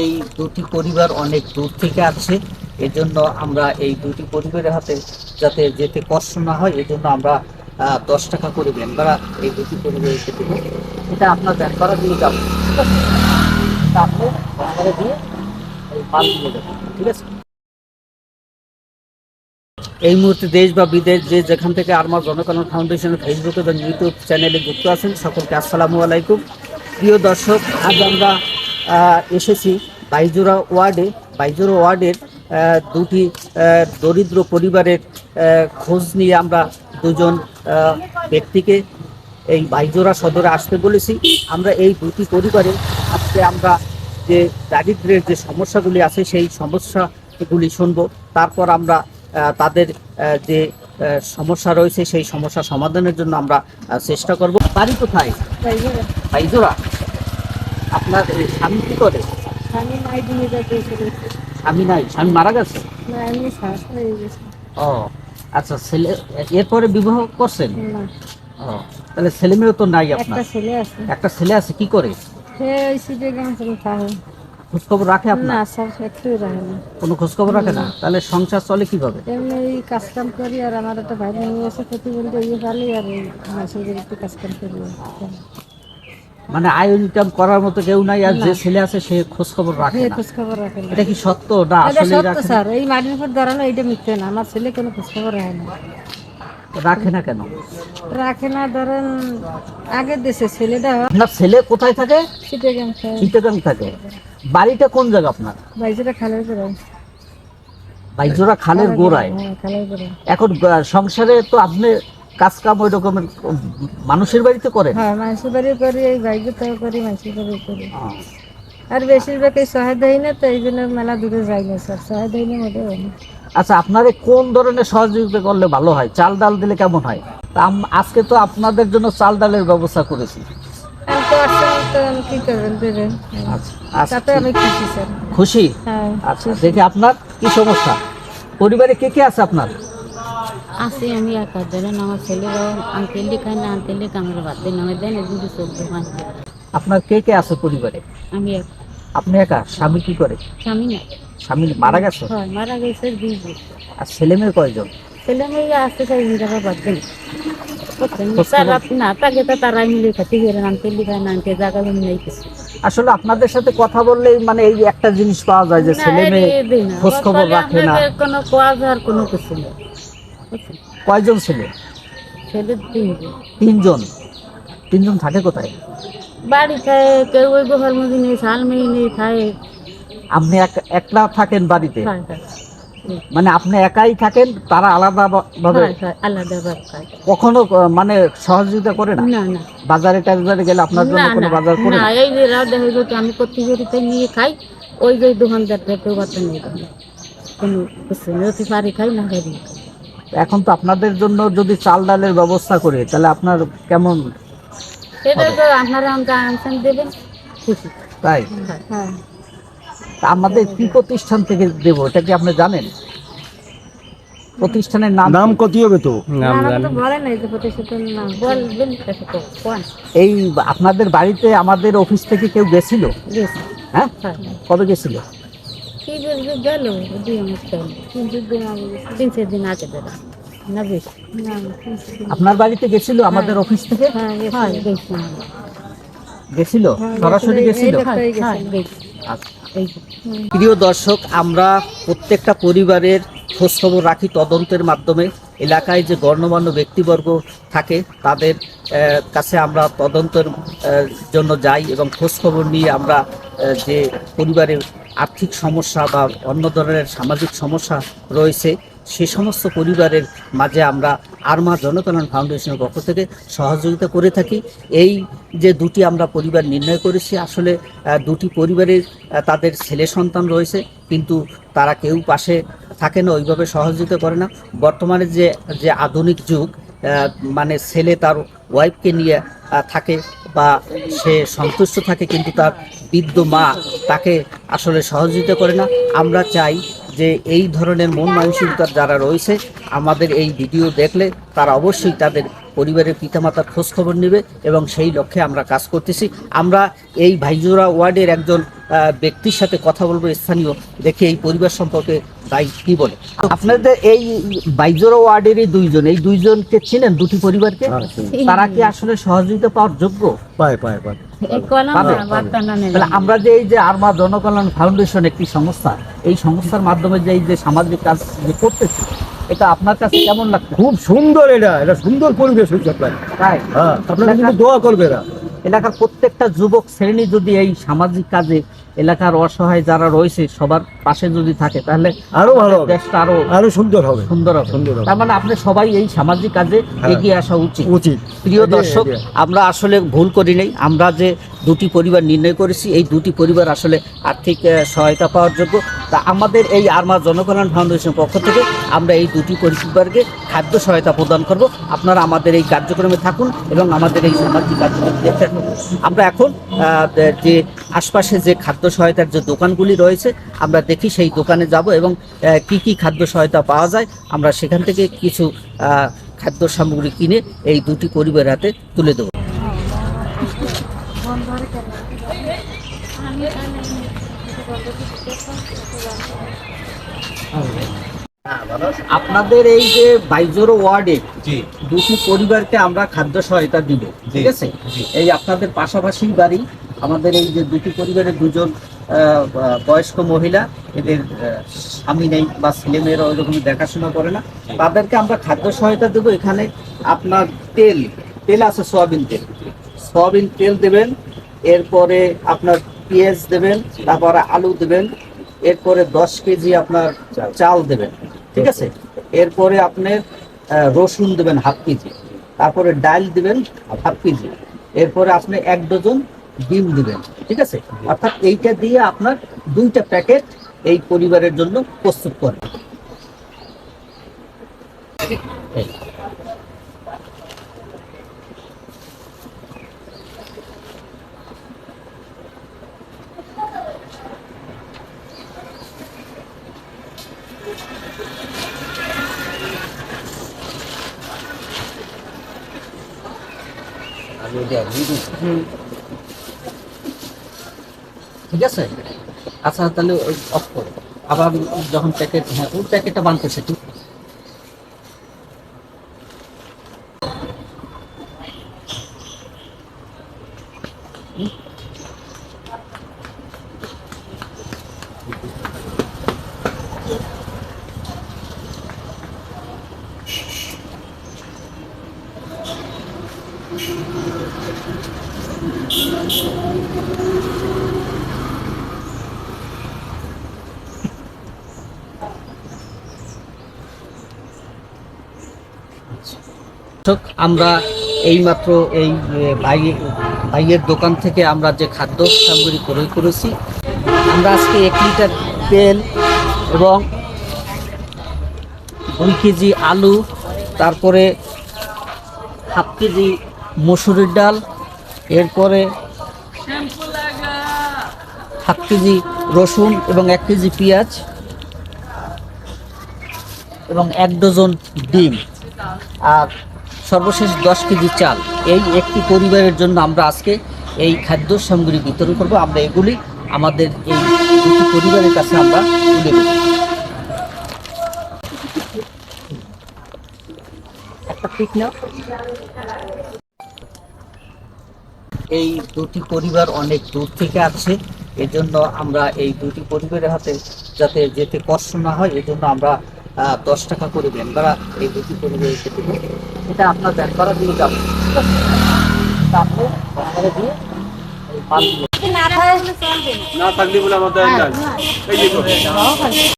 এই দুটি পরিবার অনেক দূর থেকে আছে এজন্য আমরা এই দুটি পরিবারের হাতে যাতে যেতে কষ্ট না হয়, এজন্য আমরা দশ টাকা করে ভ্যান ভাড়া এই দুটি পরিবারকে দেবো। এটা আপনার ভ্যান ভাড়া দিয়ে যাব, ঠিক আছে? দিয়ে মাল দিয়ে ঠিক আছে? এই মুহূর্তে দেশ বা বিদেশ যে যেখান থেকে আরমার জনকল্যাণ ফাউন্ডেশনের ফেসবুক এবং ইউটিউব চ্যানেলে যুক্ত আছেন, সকলকে আসসালামু আলাইকুম। প্রিয় দর্শক, আজ আমরা এসেছি। বাইজোড়া ওয়ার্ডে, বাইজোড়া ওয়ার্ডের দুটি দরিদ্র পরিবারের খোঁজ নিয়ে আমরা দুজন ব্যক্তিকে এই বাইজোড়া সদরে আসতে বলেছি। আমরা এই দুটি পরিবারে আজকে আমরা যে দারিদ্র্যের যে সমস্যাগুলি আছে, সেই সমস্যাগুলি শুনব। তারপর আমরা তাদের যে সমস্যা রয়েছে, সেই সমস্যা সমাধানের জন্য আমরা চেষ্টা করব। বাড়ি কোথায়? বাইজোড়া। আপনার স্বামী কি করে? আমি নাই যাতে স্বামী নাই স্বামী মারা গেছে? না আমি শ্বাস হয়ে গেছি। ও আচ্ছা ছেলে এরপরে বিবাহ করছেন? না। ও তাহলে ছেলে মেয়েও তো নাই আপনার। একটা ছেলে আছে। একটা ছেলে আছে কি করে? সে ওই সিটে গেছে থাকে খোঁজ খবর রাখে না আপনার একটু রাখে না। কোনো খোঁজ খবর রাখে না? তাহলে সংসার চলে কীভাবে? এমনি এই কাজ কাম করি আর আমার একটা ভাই বোন আছে ক্ষতি বলতে ইয়ে পালি আর মাসের একটু কাজ কাম করি। মানে আয় ইনকাম করার মতো কেউ নাই আর যে ছেলে আছে সে খোঁজ খবর রাখে না। খোঁজ খবর রাখে না। এটা কি সত্য না এটা আসলে রাখে স্যার এই মাটির উপর দাঁড়ানো এইটা মিথ্যে না। আমার ছেলে কোনো খোঁজ খবর রাখে না। রাখে না কেন? রাখে না ধরেন আগের দেশে ছেলেটা আপনার ছেলে কোথায় থাকে? সিটে গেছে চিটাগাং থাকে। বাড়িটা কোন জায়গা আপনার? বাইশটা খালের গোড়ায়। হ্যাঁ খালের করে এখন সংসারে তো আপনি কাজ কাম ওই রকমের মানুষের বাড়িতে করেন হ্যাঁ মাসির বাড়ি করি এই বাইকে তাও করি মাসির বাড়ি করি। আর বেশিরভাগ এই সহায় দেয় না তো এই জন্য মেলা দূরে যাই না স্যার সহায় দেয় না মোটে হয় না। আচ্ছা আপনারে কোন ধরনের সহযোগিতা করলে ভালো হয়? চাল ডাল দিলে কেমন হয়? তা আজকে তো আপনাদের জন্য চাল ডালের ব্যবস্থা করেছি। তো তো আচ্ছা আচ্ছা। আমি খুশি স্যার। খুশি? হ্যাঁ আচ্ছা দেখি আপনার কি সমস্যা? পরিবারে কে কে আছে আপনার? আসি আমি একা ধরেন আমার আনতেলি খায় না কামের বাদ দিন দুটো চোখ দোকান। আপনার কে কে আছে পরিবারে? আমি এক। আপনি একা? স্বামী কি করে? স্বামী না স্বামী মারা গেছে? হয় মারা গেছে দুই বোন। আর ছেলে মেয়ে কয়জন? ছেলে মেয়ে আসতে চাই বাদ দিন আসলে আপনাদের সাথে কথা বললেই মানে এই একটা জিনিস পাওয়া যায় যে ছেলে মেয়ে। খোঁজ খবর রাখে না। কোনো কোনো কিছু নেই? কয়জন ছেলে? ছেলে তিনজন। তিনজন। তিনজন থাকে কোথায়? বাড়ি খায় কেউ ওই গোহর মধ্যে নেই শাল মেয়ে নেই খায় আপনি এক- একলা থাকেন বাড়িতে? খায় খায় মানে আপনি একাই থাকেন তারা আলাদা ভাবে? খায় আলাদা কখনো মানে সহযোগিতা করে না? বাজারে টাজারে গেলে আপনার জন্য কোনো বাজার করে না এই যে রাত দেখা যেত আমি প্রতিযোগিতা নিয়ে খাই ওই যে দোকানদার থেকে বাচ্চা নিয়ে কোনো কিছু পারি খাই না খাই। এখন তো আপনাদের জন্য যদি চাল ডালের ব্যবস্থা করে তাহলে আপনার কেমন সেটা তো আপনারা আমাকে আনসান দেবেন। খুশি। তাই? হ্যাঁ। তা আমাদের কি প্রতিষ্ঠান থেকে দেব এটা কি আপনি জানেন? প্রতিষ্ঠানের নাম নাম কত হবে তো? না আমাকে তো যে প্রতিষ্ঠানের নাম। বলবেন তো কোন? এই আপনাদের বাড়িতে আমাদের অফিস থেকে কেউ গেছিল? হ্যাঁ? হ্যাঁ। কবে গেছিল? কি বলবে গেল দুই গেল তিন চার দিন আগে গেছে। তিন চার দিন আগে বেড়া না বেশি। আপনার বাড়িতে গেছিল আমাদের অফিস থেকে হ্যাঁ। হয় গেছিল হ্যাঁ, সরাসরি গেছিল। হয় আচ্ছা। প্রিয় দর্শক আমরা প্রত্যেকটা পরিবারের খোঁজখবর রাখি তদন্তের মাধ্যমে এলাকায় যে গণ্যমান্য ব্যক্তিবর্গ থাকে তাদের কাছে আমরা তদন্তের জন্য যাই এবং খোঁজখবর নিয়ে আমরা যে পরিবারের আর্থিক সমস্যা বা অন্য ধরনের সামাজিক সমস্যা রয়েছে, সে সমস্ত পরিবারের মাঝে আমরা আরমা জনকল্যাণ ফাউন্ডেশনের পক্ষ থেকে সহযোগিতা করে থাকি। এই যে দুটি আমরা পরিবার নির্ণয় করেছি, আসলে দুটি পরিবারের তাদের ছেলে সন্তান রয়েছে, কিন্তু তারা কেউ পাশে থাকে না, ওইভাবে সহযোগিতা করে না। বর্তমানে যে যে আধুনিক যুগ মানে ছেলে তার ওয়াইফকে নিয়ে থাকে বা সে সন্তুষ্ট থাকে, কিন্তু তার বৃদ্ধ মা তাকে আসলে সহযোগিতা করে না। আমরা চাই যে এই ধরনের মন মানসিকতার যারা রয়েছে আমাদের এই ভিডিও দেখলে তারা অবশ্যই তাদের পরিবারের পিতামাতার খোঁজ খবর নেবে এবং সেই লক্ষ্যে আমরা কাজ করতেছি। আমরা এই ভাইজোরা ওয়ার্ডের একজন ব্যক্তির সাথে কথা বলব স্থানীয় দেখে এই পরিবার সম্পর্কে ভাই কি বলে। আপনাদের এই বাইজোরা ওয়ার্ডের এই দুইজন এই দুইজনকে চিনেন দুটি পরিবারকে? তারা কি আসলে সহযোগিতা পাওয়ার যোগ্য? পায় পায় পায়। তাহলে আমরা যে এই যে আরমা জনকল্যাণ ফাউন্ডেশন একটি সংস্থা এই সংস্থার মাধ্যমে যে এই যে সামাজিক কাজ যে করতেছি এটা আপনার কাছে কেমন লাগছে? খুব সুন্দর এটা এটা সুন্দর পরিবেশ হয়েছে আপনার। তাই? হ্যাঁ আপনারা কিন্তু দোয়া করবে এরা এলাকার প্রত্যেকটা যুবক শ্রেণি যদি এই সামাজিক কাজে এলাকার অসহায় যারা রয়েছে সবার পাশে যদি থাকে তাহলে আরও ভালো দেশটা আরও আরও সুন্দর হবে। সুন্দর হবে। সুন্দর তার মানে আপনি সবাই এই সামাজিক কাজে হ্যাঁ। এগিয়ে আসা উচিত। উচিত। প্রিয় দর্শক আমরা আসলে ভুল করি নাই। আমরা যে দুটি পরিবার নির্ণয় করেছি এই দুটি পরিবার আসলে আর্থিক সহায়তা পাওয়ার যোগ্য। তা আমাদের এই আরমা জনকল্যাণ ফাউন্ডেশনের পক্ষ থেকে আমরা এই দুটি পরিবারকে খাদ্য সহায়তা প্রদান করব। আপনারা আমাদের এই কার্যক্রমে থাকুন এবং আমাদের এই সামাজিক কার্যক্রম দেখতে আমরা এখন আহ, যে আশপাশে যে খাদ্য সহায়তার যে দোকানগুলি রয়েছে আমরা দেখি সেই দোকানে যাব এবং কি কি খাদ্য সহায়তা পাওয়া যায় আমরা সেখান থেকে কিছু খাদ্য সামগ্রী কিনে এই দুটি পরিবারের হাতে তুলে দেবো। আপনাদের এই যে বাইজোরো ওয়ার্ডে দুটি পরিবারকে আমরা খাদ্য সহায়তা দিব ঠিক আছে? এই আপনাদের পাশাপাশি বাড়ি আমাদের এই যে দুটি পরিবারের দুজন বয়স্ক মহিলা এদের স্বামী নেই বা ছেলেমেয়েরা ওই রকম দেখাশোনা করে না। তাদেরকে আমরা খাদ্য সহায়তা দেবো। এখানে আপনার তেল তেল আছে সয়াবিন তেল। সয়াবিন তেল দেবেন এরপরে আপনার পেঁয়াজ দেবেন তারপরে আলু দেবেন এরপরে দশ কেজি আপনার চাল দেবেন ঠিক আছে? এরপরে আপনার আহ, রসুন দেবেন হাফ কেজি তারপরে ডাল দিবেন হাফ কেজি এরপরে আপনি এক ডজন ডিম দিবেন ঠিক আছে অর্থাৎ এইটা দিয়ে আপনার দুইটা প্যাকেট এই পরিবারের জন্য প্রস্তুত। আমি এটা দিয়ে দিচ্ছি। ঠিক আছে? আচ্ছা তাহলে অফ করো। আবার যখন প্যাকেট হ্যাঁ ওই প্যাকেটটা বানতেছে ঠিক? দর্শক, আমরা এইমাত্র এই ভাইয়ের দোকান থেকে আমরা যে খাদ্য সামগ্রী ক্রয় করেছি, আমরা আজকে এক লিটার তেল এবং দুই কেজি আলু, তারপরে হাফ কেজি মসুরির ডাল, এরপরে হাফ কেজি রসুন এবং এক কেজি পেঁয়াজ এবং এক ডজন ডিম। আর সর্বশেষ দশ কেজি চাল। এই একটি পরিবারের জন্য আমরা আজকে এই খাদ্য সামগ্রী বিতরণ করব। আমরা এগুলি আমাদের এই দুটি পরিবারের কাছে আমরা তুলে দেব। এই দুটি পরিবার অনেক দূর থেকে আছে। এজন্য আমরা এই দুটি পরিবারের হাতে যাতে যেতে কষ্ট না হয়, এজন্য আমরা দশ টাকা করে দেন বা এই দুটি করে দেবে এটা আপনার ব্যান করা দিয়ে যাবে। ঠিক আছে? তা আপনি ব্যান দিয়ে না থাকলে বলে আমাদের এই যে।